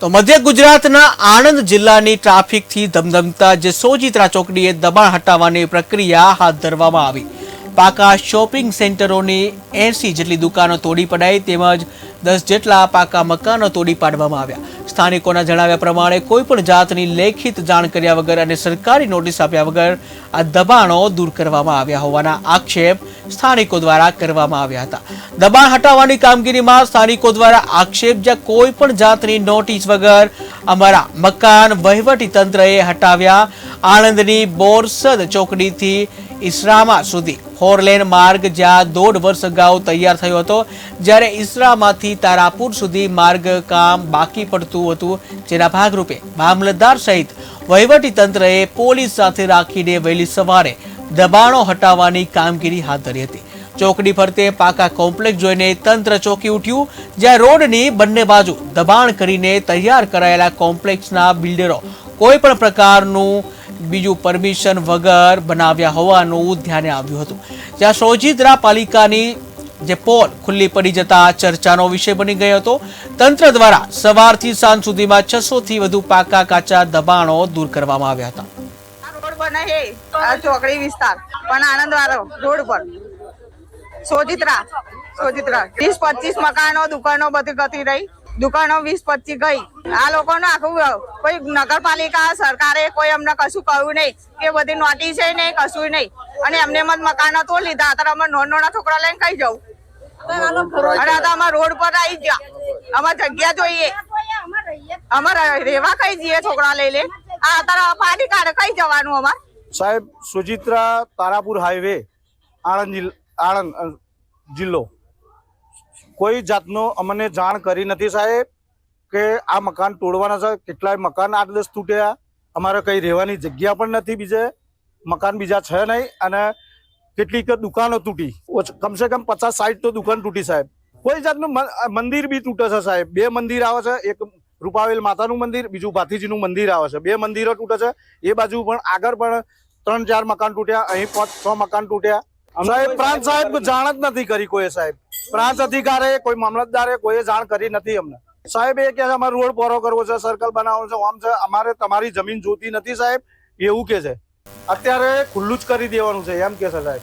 તો મધ્ય ગુજરાતના આણંદ જિલ્લાની ટ્રાફિકથી ધમધમતા, જે સોજિત્રા ચોકડીએ દબાણ હટાવવાની પ્રક્રિયા હાથ ધરવામાં આવી. પાકા શોપિંગ સેન્ટરોની એસી જેટલી દુકાનો તોડી પડાઈ તેમજ દસ જેટલા પાકા મકાનો તોડી પાડવામાં આવ્યા. સ્થાનિકોના જણાવ્યા પ્રમાણે કોઈ પણ જાતની લેખિત જાણ કર્યા વગર અને સરકારી નોટિસ આપ્યા વગર આ દબાણો દૂર કરવામાં આવ્યા હોવાના આક્ષેપ સ્થાનિકો દ્વારા કરવામાં આવ્યા હતા. દબાણ હટાવવાની કામગીરીમાં સ્થાનિકો દ્વારા આક્ષેપ જ્યાં કોઈ પણ જાતની નોટિસ વગર અમારા મકાન વહીવટી તંત્રએ હટાવ્યા આણંદની બોરસદ ચોકડીથી ઈસરામા સુધી ફોરલેન માર્ગ જ્યાં દોઢ વર્ષ અગાઉ તૈયાર થયો હતો, જ્યારે ઈસરામાંથી તારાપુર સુધી માર્ગ કામ બાકી પડતું હતું, જેના ભાગરૂપે મામલતદાર સહિત તંત્રએ પોલીસ સાથે રાખીને વહેલી સવારે દબાણો હટાવવાની કામગીરી હાથ ધરી હતી. ચોકડી ફરતે પાકા કોમ્પ્લેક્સ જોઈને તંત્ર ચોકી ઉઠ્યું, જ્યાં રોડની બંને બાજુ દબાણ કરીને તૈયાર કરાયેલા કોમ્પ્લેક્સના બિલ્ડરો કોઈ પણ પ્રકારનું બીજું પરમિશન વગર બનાવ્યા હોવાનું ધ્યાને આવ્યું હતું. જ્યાં સોજિત્રા પાલિકાની જે પોલ ખુલ્લી પડી જતા ચર્ચાનો વિષય બની ગયો હતો. તંત્ર દ્વારા સવારથી સાંજ સુધીમાં છસો થી વધુ પાકા કાચા દબાણો દૂર કરવામાં આવ્યા હતા. સોજીત્રા બને પર સોજિત્રા સોજિત્રા પચીસ મકાનો, દુકાનો બધી ગતી રહી. દુકાનો વીસ, પચીસ ગઈ. આ લોકોનું આખું કોઈ નગરપાલિકા, સરકારે કોઈ અમને કશું કહ્યું નહીં કે બધી નોટિસ નહીં, કશું નહીં. અને એમને એમ જ તો લીધા, અત્યારે અમે નોન નોના છોકરા લઈને કઈ જવું? અને તો અમે રોડ પર આવી ગયા. અમારે જગ્યા જોઈએ. અમારે રેવા કઈ જઈએ છોકરા લઈ લે આ અત્યારે પાડી કાઢે, કઈ જવાનું અમારે? સાહેબ સુજિત્રા તારાપુર હાઈવે આણંદ જિલ્લો આણંદ જિલ્લો. કોઈ જાતનો અમને જાણ કરી નથી સાહેબ કે આ મકાન તોડવાના છે, કેટલાય મકાન આઠ તૂટ્યા. અમારે કંઈ રહેવાની જગ્યા પણ નથી બીજે, મકાન બીજા છે નહીં અને કેટલીક દુકાનો તૂટી. કમસે કમ પચાસ સાઠ તો દુકાન તૂટી સાહેબ. કોઈ જાતનું મંદિર બી તૂટે છે સાહેબ. બે મંદિર આવે છે, એક રૂપાવેલ માતાનું મંદિર, બીજું ભાથીજીનું મંદિર આવે છે. બે મંદિરો તૂટે છે. એ બાજુ પણ આગળ પણ ત્રણ ચાર મકાન તૂટ્યા, અહીં પાંચ છ મકાન તૂટ્યા. સાહેબ પ્રાંત સાહેબ જાણ જ નથી કરી કોઈ સાહેબ. પ્રાંત અધિકારે કોઈ મામલતદારે કોઈએ જાણ કરી નથી અમને. સાહેબ એ કે છે અમારે રોડ પોરો કરવો છે સર્કલ બનાવવો છે આમ છે અમારે તમારી જમીન જોતી નથી સાહેબ. એવું કે છે. અત્યારે ખુલ્લું જ કરી દેવાનું છે એમ કે છે સાહેબ.